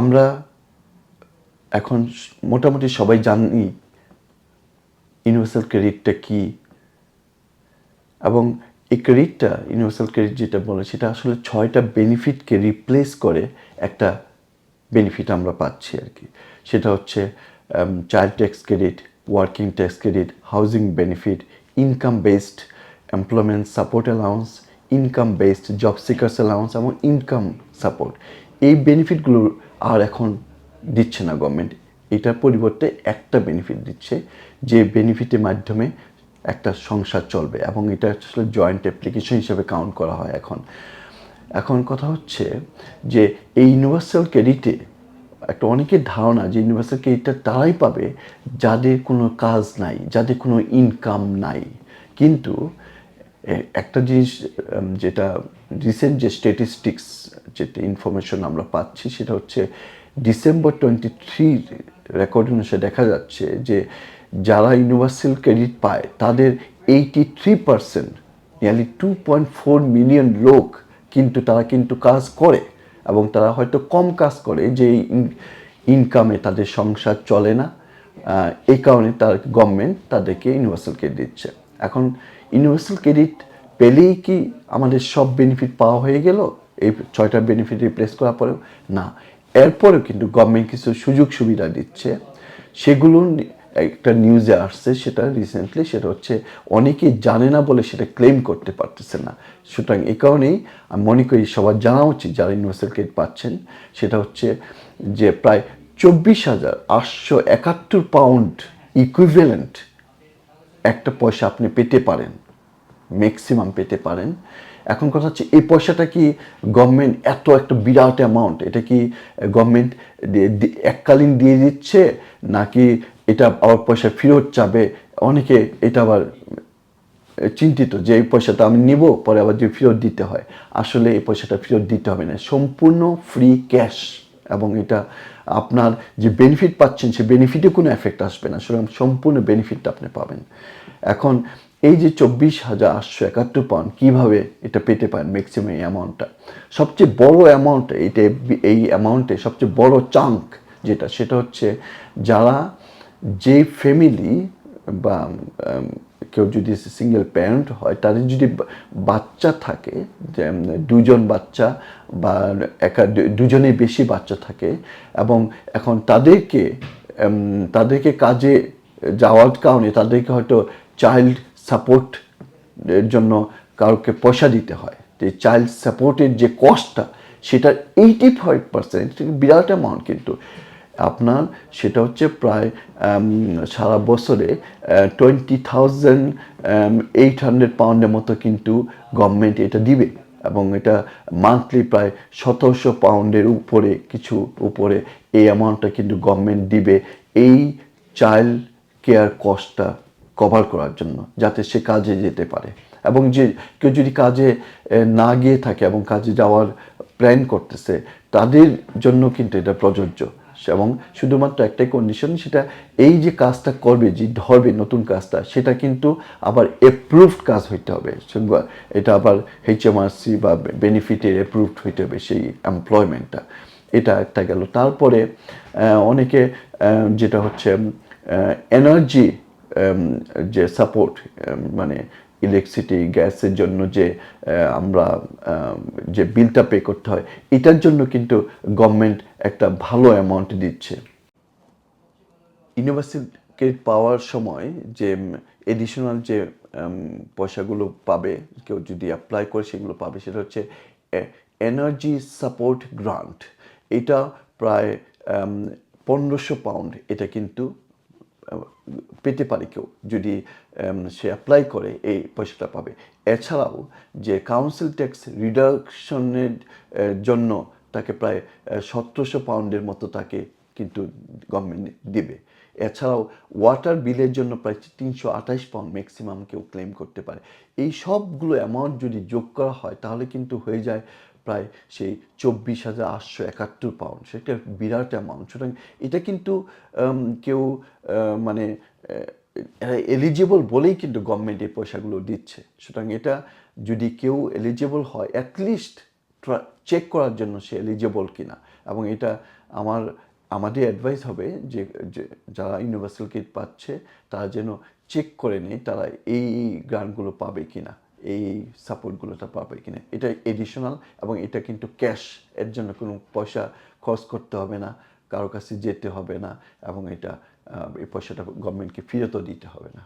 আমরা এখন মোটামুটি সবাই জানি ইউনিভার্সাল ক্রেডিটটা কি। এবং এই ক্রেডিটটা ইউনিভার্সাল ক্রেডিট যেটা বলে, সেটা আসলে ছয়টা বেনিফিটকে রিপ্লেস করে একটা বেনিফিট আমরা পাচ্ছি আর কি। সেটা হচ্ছে child tax credit working tax credit housing benefit income based employment support allowance income based job seekers allowance এবং ইনকাম সাপোর্ট এই বেনিফিটগুলো আর এখন দিচ্ছে না গভর্নমেন্ট এটার পরিবর্তে একটা বেনিফিট দিচ্ছে যে বেনিফিটের মাধ্যমে একটা সংসার চলবে এবং এটা আসলে জয়েন্ট অ্যাপ্লিকেশন হিসেবে কাউন্ট করা হয় এখন। এখন কথা হচ্ছে যে এই ইউনিভার্সাল ক্রেডিটে একটা অনেকের ধারণা যে ইউনিভার্সাল ক্রেডিটটা তারাই পাবে যাদের কোনো কাজ নাই, যাদের কোনো ইনকাম নাই। কিন্তু একটা জিনিস যেটা রিসেন্ট যে স্ট্যাটিস্টিক্স যেটা ইনফরমেশন আমরা পাচ্ছি, সেটা হচ্ছে ডিসেম্বর টোয়েন্টি থ্রির রেকর্ড অনুসারে দেখা যাচ্ছে যে যারা ইউনিভার্সাল ক্রেডিট পায়, তাদের eighty three percent nearly two point four million লোক কিন্তু তারা কিন্তু কাজ করে এবং তারা হয়তো কম কাজ করে, যে ইনকামে তাদের সংসার চলে না এই কারণে তার গভর্নমেন্ট তাদেরকে ইউনিভার্সাল ক্রেডিট দিচ্ছে। এখন ইউনিভার্সাল ক্রেডিট পেলেই কি আমাদের সব বেনিফিট পাওয়া হয়ে গেল? এই ছয়টা বেনিফিট রিপ্লেস করার পরেও না। এরপরেও কিন্তু গভর্নমেন্ট কিছু সুযোগ সুবিধা দিচ্ছে। সেগুলো একটা নিউজে আসছে, সেটা রিসেন্টলি সেটা হচ্ছে অনেকেই জানে না বলে সেটা ক্লেম করতে পারতেছে না। সুতরাং এই কারণেই আমি মনে করি সবার জানা উচিত যারা ইউনিভার্সাল ক্রেডিট পাচ্ছেন, সেটা হচ্ছে যে প্রায় চব্বিশ হাজার আটশো একাত্তর পাউন্ড ইকুইভ্যালেন্ট একটা পয়সা আপনি পেতে পারেন। ম্যাক্সিমাম পেতে পারেন। এখন কথা হচ্ছে, এই পয়সাটা কি গভর্নমেন্ট এত একটা বিরাট অ্যামাউন্ট এটা কি গভর্নমেন্ট এককালীন দিয়ে দিচ্ছে, নাকি এটা আবার পয়সা ফেরত চাবে? অনেকে এটা আবার চিন্তিত যে এই পয়সাটা আমি নিব, পরে আবার যদি ফেরত দিতে হয়। আসলে এই পয়সাটা ফেরত দিতে হবে না, সম্পূর্ণ ফ্রি ক্যাশ এবং এটা আপনার যে বেনিফিট পাচ্ছেন, সে বেনিফিটে কোনো এফেক্ট আসবে না। সুতরাং সম্পূর্ণ বেনিফিটটা আপনি পাবেন। এখন এই যে চব্বিশ হাজার আটশো একাত্তর পাউন্ড কীভাবে এটা পেতে পারেন ম্যাক্সিমাম এই অ্যামাউন্টটা সবচেয়ে বড় অ্যামাউন্ট এটা এই অ্যামাউন্টে সবচেয়ে বড় চাঙ্ক যেটা, সেটা হচ্ছে যারা যে ফ্যামিলি বা কেউ যদি সিঙ্গেল প্যারেন্ট হয়, তাদের যদি বাচ্চা থাকে দুজন বাচ্চা বা, একা, দু- দুজনের বেশি বাচ্চা থাকে এবং এখন তাদেরকে তাদেরকে কাজে যাওয়ার কারণে তাদেরকে হয়তো চাইল্ড সাপোর্ট এর জন্য কাউকে পয়সা দিতে হয়। যে চাইল্ড সাপোর্টের যে কস্টটা সেটা এইটি ফাইভ পার্সেন্ট বিরাট অ্যামাউন্ট কিন্তু। আপনার সেটা হচ্ছে প্রায় সারা বছরে টোয়েন্টি থাউজেন্ড এইট হান্ড্রেড পাউন্ডের মতো কিন্তু গভর্নমেন্ট এটা দিবে। এবং এটা মান্থলি প্রায় সতেরোশো পাউন্ডের উপরে, কিছু উপরে এই অ্যামাউন্টটা কিন্তু গভর্নমেন্ট দিবে। এই চাইল্ড কেয়ার কস্টটা কভার করার জন্য, যাতে সে কাজে যেতে পারে। এবং যে কেউ যদি কাজে না গিয়ে থাকে এবং কাজে যাওয়ার প্ল্যান করতেছে, তাদের জন্য কিন্তু এটা প্রযোজ্য। এবং শুধুমাত্র একটাই কন্ডিশন সেটা এই যে কাজটা করবে, যে ধরবে নতুন কাজটা, সেটা কিন্তু আবার অ্যাপ্রুভড কাজ হইতে হবে। এটা আবার এইচএমআরসি বা বেনিফিটের অ্যাপ্রুভড হইতে হবে সেই এমপ্লয়মেন্টটা এটা একটা গেল। তারপরে অনেকে যেটা হচ্ছে এনার্জি যে সাপোর্ট মানে ইলেকট্রিসিটি গ্যাসের জন্য যে আমরা যে বিলটা পে করতে হয়, এটার জন্য কিন্তু গভর্নমেন্ট একটা ভালো অ্যামাউন্ট দিচ্ছে। ইউনিভার্সিটি পাওয়ার সময় যে এডিশনাল যে পয়সাগুলো পাবে, কেউ যদি অ্যাপ্লাই করে সেগুলো পাবে, সেটা হচ্ছে এনার্জি সাপোর্ট গ্রান্ট এটা প্রায় পনেরোশো পাউন্ড এটা কিন্তু পেতে পারে কেউ যদি সে অ্যাপ্লাই করে, এই পয়সাটা পাবে। এছাড়াও যে কাউন্সিল ট্যাক্স রিডাকশনের জন্য তাকে প্রায় সতেরোশো পাউন্ডের মতো তাকে কিন্তু গভর্নমেন্ট দিবে। এছাড়াও ওয়াটার বিলের জন্য প্রায় তিনশো আঠাশ পাউন্ড ম্যাক্সিমাম কেউ ক্লেম করতে পারে। এই সবগুলো অ্যামাউন্ট যদি যোগ করা হয়, তাহলে কিন্তু হয়ে যায় প্রায় সেই চব্বিশ হাজার আটশো একাত্তর পাউন্ড সেটা বিরাট অ্যামাউন্ট সুতরাং এটা কিন্তু কেউ মানে এলিজিবল বলেই কিন্তু গভর্নমেন্ট এই পয়সাগুলো দিচ্ছে। সুতরাং এটা যদি কেউ এলিজিবল হয় অ্যাটলিস্ট চেক করার জন্য সে এলিজিবল কিনা। এবং এটা আমার, আমাদের অ্যাডভাইস হবে যে যারা ইউনিভার্সাল কিট পাচ্ছে, তারা যেন চেক করে নেয় তারা এই এই গ্রান্টগুলো পাবে কিনা। এই সাপোর্টগুলোটা পাবে কিনা। এটা এডিশনাল এবং এটা কিন্তু ক্যাশ এর জন্য কোনো পয়সা খরচ করতে হবে না, কারও কাছে যেতে হবে না এবং এটা এই পয়সাটা গভর্নমেন্টকে ফেরতও দিতে হবে না।